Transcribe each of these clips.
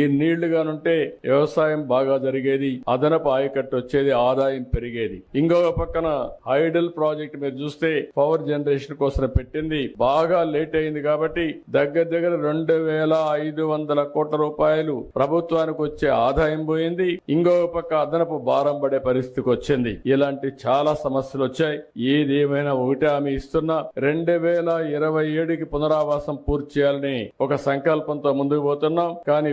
ఈ నీళ్ళుగానుంటే వ్యవసాయం బాగా జరిగేది అదనపు ఆయకట్టు వచ్చేది ఆదాయం పెరిగేది. ఇంకొక పక్కన ఐడల్ ప్రాజెక్ట్ మీరు చూస్తే పవర్ జనరేషన్ కోసం పెట్టింది. బాగా లేట్ అయింది కాబట్టి దగ్గర దగ్గర రెండు వేల ఐదు వందల కోట్ల రూపాయలు ప్రభుత్వానికి వచ్చే ఆదాయం పోయింది. ఇంకొక పక్క అదనపు భారం పడే పరిస్థితికి వచ్చింది. ఇలాంటి చాలా సమస్యలు వచ్చాయి. ఏది ఏమైనా ఒకటే హామీ ఇస్తున్నా రెండు వేల ఇరవై ఏడుకి పునరావాసం పూర్తి చేయాలని ఒక సంకల్పంతో ముందుకు పోతున్నాం. కానీ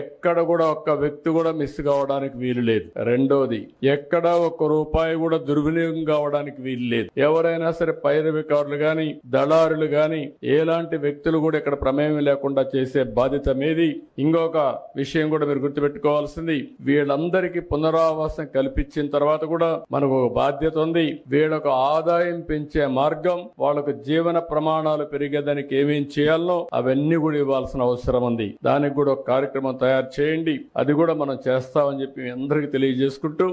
ఎక్కడ కూడా ఒక్క వ్యక్తి కూడా మిస్ కావడానికి వీలు లేదు. రెండోది ఎక్కడ ఒక్క రూపాయి కూడా దుర్వినియోగం కావడానికి వీలు లేదు. ఎవరైనా సరే పైరవికారులు గాని దళారులు గాని ఎలాంటి వ్యక్తులు కూడా ఇక్కడ ప్రమేయం లేకుండా చేసే బాధ్యత మీది. ఇంకొక విషయం కూడా మీరు గుర్తుపెట్టుకోవాల్సింది వీళ్ళందరికీ పునరావాసం కల్పించిన తర్వాత కూడా మనకు ఒక బాధ్యత ఉంది. వీళ్ళకు ఆదాయం పెంచే మార్గం వాళ్ళకు జీవన ప్రమాణాలు పెరిగేదానికి ఏమేం చేయాలనో అవన్నీ కూడా ఇవ్వాల్సిన అవసరం ఉంది. దానికి కూడా ఒక కార్యక్రమం తయారు చేయండి. అది కూడా మనం చేస్తామని చెప్పి మీ అందరికీ తెలియజేసుకుంటూ